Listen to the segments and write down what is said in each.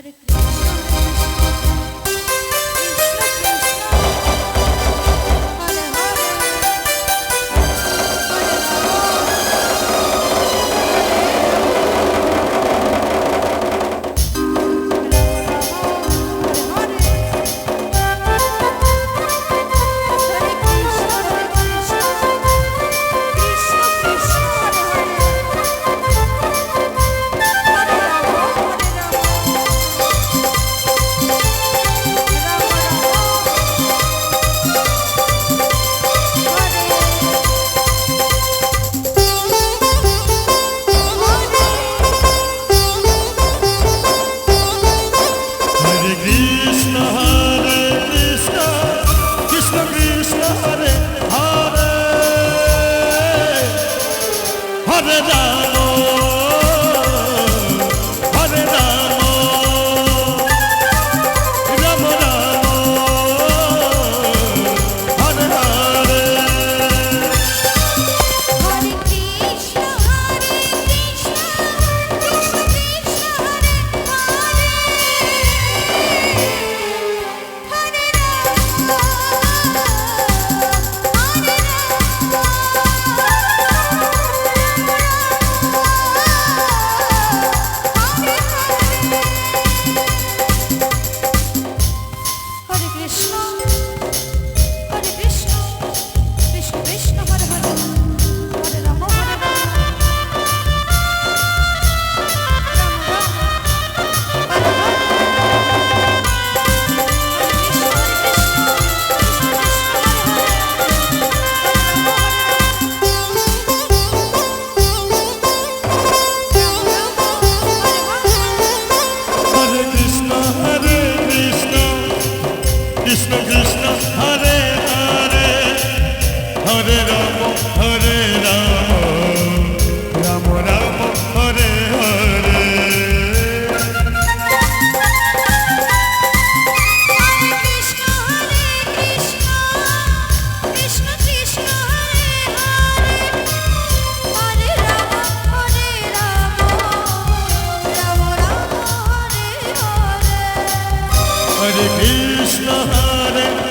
Hare Krishna. আর যা Krishna. Hare Krishna Hare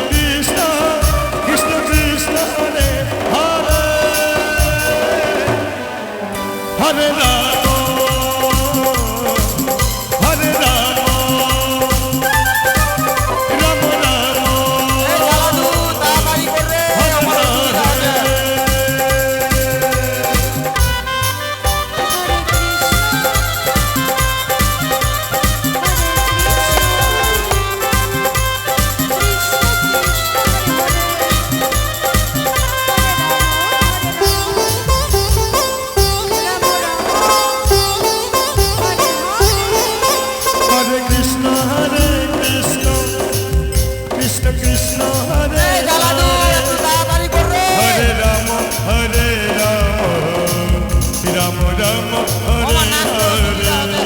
Ram Ram Hare Hare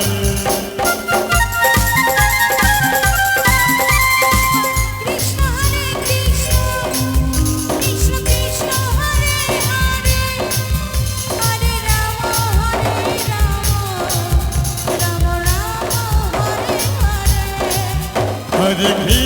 Hare Krishna